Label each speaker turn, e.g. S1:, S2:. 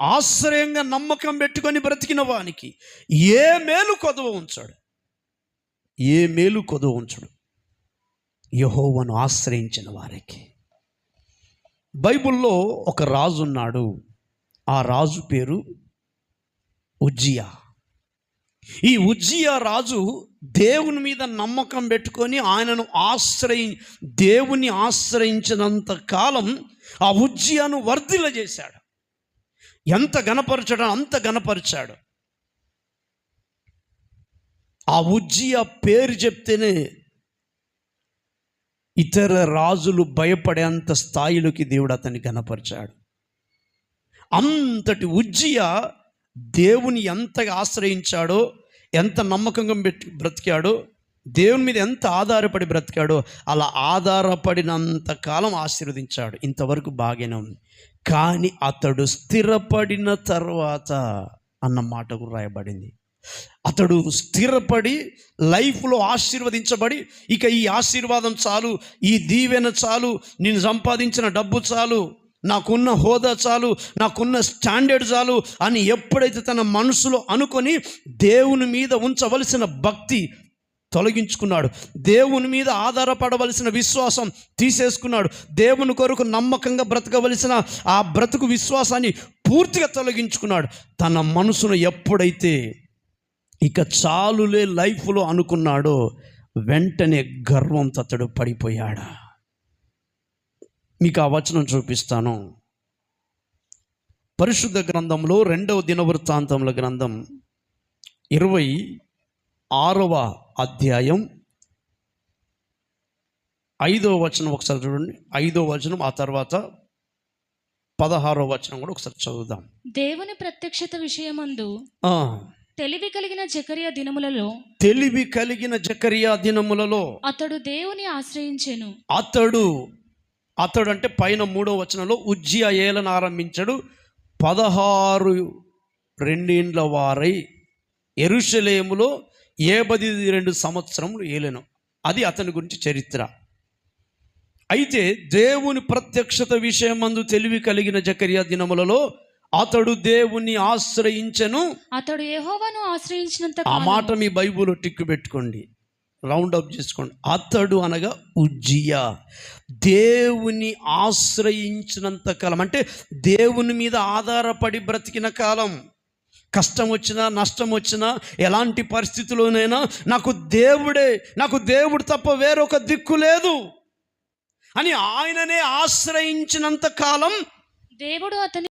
S1: ఆశ్రయంగా నమ్మకం పెట్టుకొని బ్రతికిన వానికి ఏ మేలు కొదవ ఉంచాడు. ఏ మేలు కొదవ ఉంచడు. యహోవను ఆశ్రయించిన వారికి. బైబిల్లో ఒక రాజు ఉన్నాడు. ఆ రాజు పేరు ఉజ్జియా. ఈ ఉజ్జియా రాజు దేవుని మీద నమ్మకం పెట్టుకొని ఆయనను ఆశ్రయి దేవుని ఆశ్రయించినంత కాలం ఆ ఉజ్జియాను వర్ధిల చేశాడు. ఎంత గనపరచాడో అంత గనపరిచాడు ఆ ఉజ్జియా పేరు చెప్తేనే ఇతర రాజులు భయపడేంత స్థాయిలోకి దేవుడు అతన్ని గనపరిచాడు అంతటి ఉజ్జియా దేవుని ఎంతగా ఆశ్రయించాడో ఎంత నమ్మకంగా బ్రతికాడో దేవుని మీద ఎంత ఆధారపడి బ్రతికాడో అలా ఆధారపడినంత కాలం ఆశీర్వదించాడు. ఇంతవరకు బాగానే ఉంది. కానీ అతడు స్థిరపడిన తర్వాత అన్న మాట రాయబడింది. అతడు స్థిరపడి లైఫ్లో ఆశీర్వదించబడి ఇక ఈ ఆశీర్వాదం చాలు ఈ దీవెన చాలు నేను సంపాదించిన డబ్బు చాలు నాకున్న హోదా చాలు నాకున్న స్టాండర్డ్ చాలు అని ఎప్పుడైతే తన మనసులో అనుకొని దేవుని మీద ఉంచవలసిన భక్తి తొలగించుకున్నాడు. దేవుని మీద ఆధారపడవలసిన విశ్వాసం తీసేసుకున్నాడు. దేవుని కొరకు నమ్మకంగా బ్రతకవలసిన ఆ బ్రతుకు విశ్వాసాన్ని పూర్తిగా తొలగించుకున్నాడు. తన మనసును ఎప్పుడైతే ఇక చాలులే లైఫ్లో అనుకున్నాడో వెంటనే గర్వంతో అతడు పడిపోయాడా? మీకు ఆ వచనం చూపిస్తాను. పరిశుద్ధ గ్రంథంలో రెండవ దినవృత్తాంతముల గ్రంథం ఇరవై ఆరవ అధ్యాయం ఐదవ వచనం ఒకసారి చూడండి. ఐదవ వచనం ఆ తర్వాత పదహారవ వచనం కూడా ఒకసారి చదువుదాం.
S2: దేవుని ప్రత్యక్షత విషయమందు తెలివి కలిగిన జకర్య దినములలో
S1: తెలివి కలిగిన జకరియా దినములలో
S2: అతడు దేవుని ఆశ్రయించెను.
S1: అతడు అతడు అంటే పైన మూడో వచనంలో ఉజ్జియా ఏలను ఆరంభించాడు పదహారు రెండిండ్ల వారై ఎరుషలేములో ఏబది రెండు సంవత్సరములు ఏలెను. అది అతని గురించి చరిత్ర. అయితే దేవుని ప్రత్యక్షత విషయమందు తెలివి కలిగిన జకరియా దినములలో అతడు దేవుని ఆశ్రయించెను.
S2: అతడు యెహోవాను ఆశ్రయించినంత
S1: ఆ మాట మీ బైబుల్ టిక్కు పెట్టుకోండి. రౌండ్ అప్ చేసుకోండి. అతడు అనగా ఉజ్జియా. దేవుని ఆశ్రయించినంత కాలం అంటే దేవుని మీద ఆధారపడి బ్రతికిన కాలం కష్టం వచ్చినా నష్టం వచ్చినా ఎలాంటి పరిస్థితిలోనైనా నాకు దేవుడే నాకు దేవుడు తప్ప వేరొక దిక్కు లేదు అని ఆయననే ఆశ్రయించినంత కాలం
S2: దేవుడు అతని